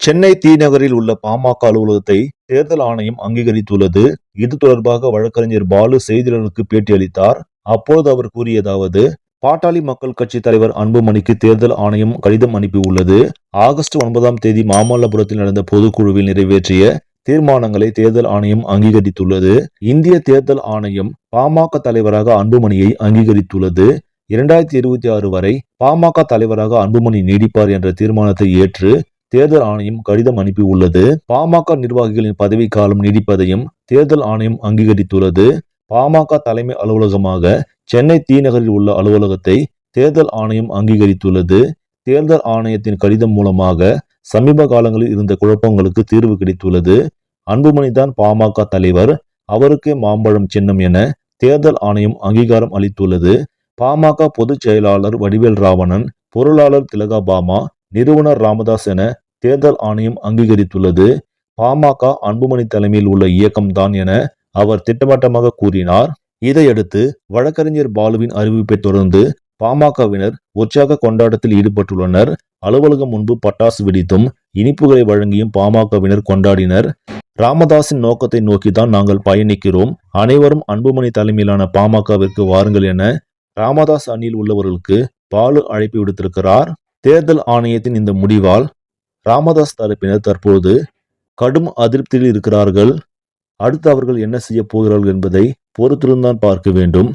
சென்னை தீநகரில் உள்ள பாமக அலுவலகத்தை தேர்தல் ஆணையம் அங்கீகரித்துள்ளது. இது தொடர்பாக வழக்கறிஞர் பாலு செய்தியாளர்களுக்கு பேட்டியளித்தார் அப்போது அவர் கூறியதாவது பாட்டாளி மக்கள் கட்சி தலைவர் அன்புமணிக்கு தேர்தல் ஆணையம் கடிதம் அனுப்பியுள்ளது. ஆகஸ்ட் ஒன்பதாம் தேதி மாமல்லபுரத்தில் நடந்த பொதுக்குழுவில் நிறைவேற்றிய தீர்மானங்களை தேர்தல் ஆணையம் அங்கீகரித்துள்ளது. இந்திய தேர்தல் ஆணையம் பாமக தலைவராக அன்புமணியை அங்கீகரித்துள்ளது. இரண்டாயிரத்தி இருபத்தி ஆறு வரை பாமக தலைவராக அன்புமணி நீடிப்பார் என்ற தீர்மானத்தை ஏற்று தேர்தல் ஆணையம் கடிதம் அனுப்பியுள்ளது பாமக நிர்வாகிகளின் பதவிக்காலம் நீடிப்பதையும் தேர்தல் ஆணையம் அங்கீகரித்துள்ளது. பாமக தலைமை அலுவலகமாக சென்னை தீநகரில் உள்ள அலுவலகத்தை தேர்தல் ஆணையம் அங்கீகரித்துள்ளது. தேர்தல் ஆணையத்தின் கடிதம் மூலமாக சமீப காலங்களில் இருந்த குழப்பங்களுக்கு தீர்வு கிடைத்துள்ளது. அன்புமணி தான் பாமக தலைவர். அவருக்கே மாம்பழம் சின்னம் என தேர்தல் ஆணையம் அங்கீகாரம் அளித்துள்ளது. பாமக பொதுச் செயலாளர் வடிவேல் ராவணன் பொருளாளர் திலகா பாமா நிறுவனர் ராமதாஸ் என தேர்தல் ஆணையம் அங்கீகரித்துள்ளது. பாமக அன்புமணி தலைமையில் உள்ள இயக்கம்தான் என அவர் திட்டவட்டமாக கூறினார். இதையடுத்து வழக்கறிஞர் பாலுவின் அறிவிப்பை தொடர்ந்து பாமகவினர் உற்சாக கொண்டாட்டத்தில் ஈடுபட்டுள்ளனர். அலுவலகம் முன்பு பட்டாசு வெடித்தும் இனிப்புகளை வழங்கியும் பாமகவினர் கொண்டாடினர். ராமதாஸின் நோக்கத்தை நோக்கித்தான் நாங்கள் பயணிக்கிறோம். அனைவரும் அன்புமணி தலைமையிலான பாமகவிற்கு வாருங்கள் என ராமதாஸ் அணியில் உள்ளவர்களுக்கு பாலு அழைப்பு விடுத்திருக்கிறார். தேர்தல் ஆணையத்தின் இந்த முடிவால் ராமதாஸ் தரப்பினர் தற்போது கடும் அதிருப்தியில் இருக்கிறார்கள். அடுத்து அவர்கள் என்ன செய்ய போகிறார்கள் என்பதை பொறுத்திருந்தான் பார்க்க வேண்டும்.